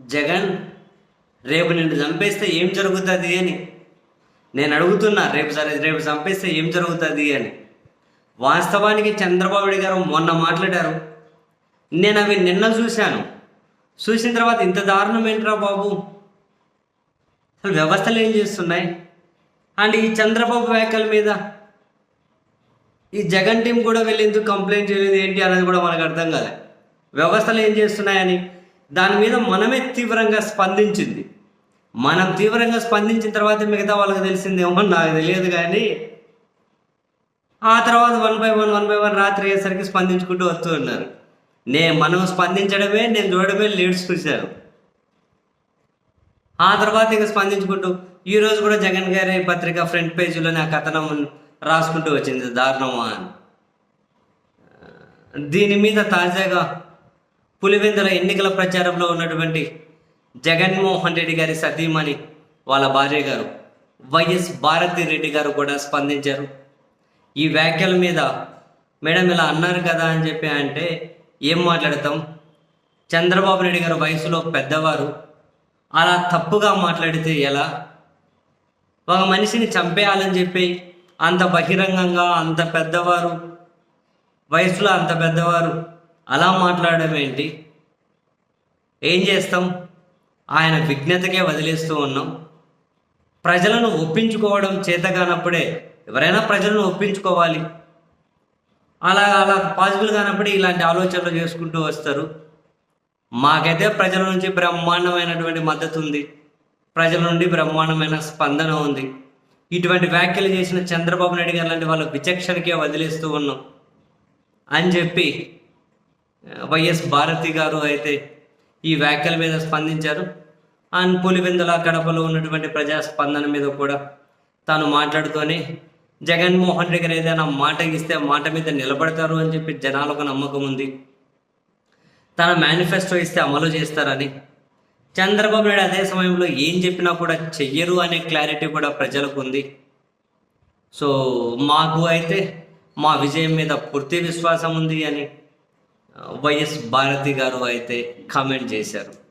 జగన్ రేపు నిన్ను చంపేస్తే ఏం జరుగుతుంది అని. నేను అడుగుతున్నా రేపు సరే రేపు చంపేస్తే ఏం జరుగుతుంది అని. వాస్తవానికి చంద్రబాబు గారు మొన్న మాట్లాడారు. నేను అవి నిన్న చూశాను. చూసిన తర్వాత ఇంత దారుణం ఏంట్రా బాబు? అసలు వ్యవస్థలు ఏం చేస్తున్నాయి? అండ్ ఈ చంద్రబాబు వ్యాఖ్యల మీద ఈ జగన్ టీం కూడా వెళ్ళేందుకు కంప్లైంట్ చేయలేదు ఏంటి అనేది కూడా మనకు అర్థం కాలే. వ్యవస్థలు ఏం చేస్తున్నాయని దాని మీద మనమే తీవ్రంగా స్పందించింది. మనం తీవ్రంగా స్పందించిన తర్వాత మిగతా వాళ్ళకి తెలిసిందేమో నాకు తెలియదు కానీ ఆ తర్వాత one by one one by one రాత్రి అయ్యేసరికి స్పందించుకుంటూ వస్తూ ఉన్నారు. నేను మనం స్పందించడమే నేను చూడడమే లీడ్స్ చూశాను. ఆ తర్వాత ఇక స్పందించుకుంటూ ఈరోజు కూడా జగన్ గారి పత్రిక ఫ్రంట్ పేజీలో నా కథనం రాసుకుంటూ వచ్చింది దారుణమా అని. దీని మీద తాజాగా పులివెందుల ఎన్నికల ప్రచారంలో ఉన్నటువంటి జగన్మోహన్ రెడ్డి గారి సతీమణి వాళ్ళ భార్య గారు వైఎస్ భారతి రెడ్డి గారు కూడా స్పందించారు. ఈ వ్యాఖ్యల మీద మేడం ఇలా అన్నారు కదా అని చెప్పి అంటే ఏం మాట్లాడతాం? చంద్రబాబు నాయుడు గారు వయసులో పెద్దవారు. అలా తప్పుగా మాట్లాడితే ఎలా? ఒక మనిషిని చంపేయాలని చెప్పి అంత బహిరంగంగా అంత పెద్దవారు వయసులో అంత పెద్దవారు అలా మాట్లాడడం ఏంటి? ఏం చేస్తాం? ఆయన విజ్ఞతకే వదిలేస్తూ ఉన్నాం. ప్రజలను ఒప్పించుకోవడం చేతగానప్పుడే ఎవరైనా ప్రజలను ఒప్పించుకోవాలి. అలా అలా పాసిబుల్ కానప్పుడే ఇలాంటి ఆలోచనలు చేసుకుంటూ వస్తారు. మాకైతే ప్రజల నుంచి బ్రహ్మాండమైనటువంటి మద్దతు ఉంది. ప్రజల నుండి బ్రహ్మాండమైన స్పందన ఉంది. ఇటువంటి వ్యాఖ్యలు చేసిన చంద్రబాబు నాయుడు గారు లాంటి వాళ్ళ విచక్షణకే వదిలేస్తూ ఉన్నాం. అని చెప్పి వైఎస్ భారతి గారు అయితే ఈ వ్యాఖ్యల మీద స్పందించారు. అండ్ పులివెందుల కడపలో ఉన్నటువంటి ప్రజా స్పందన మీద కూడా తాను మాట్లాడుతూనే జగన్మోహన్ రెడ్డి గారు ఏదైనా మాట ఇస్తే మాట మీద నిలబడతారు అని చెప్పి జనాలకు నమ్మకం ఉంది. తన మేనిఫెస్టో ఇస్తే అమలు చేస్తారని చంద్రబాబు నాయుడు అదే సమయంలో ఏం చెప్పినా కూడా చెయ్యరు అనే క్లారిటీ కూడా ప్రజలకు ఉంది. సో మాకు అయితే మా విజయం మీద పూర్తి విశ్వాసం ఉంది అని వైఎస్ భారతి గారు అయితే కామెంట్ చేశారు.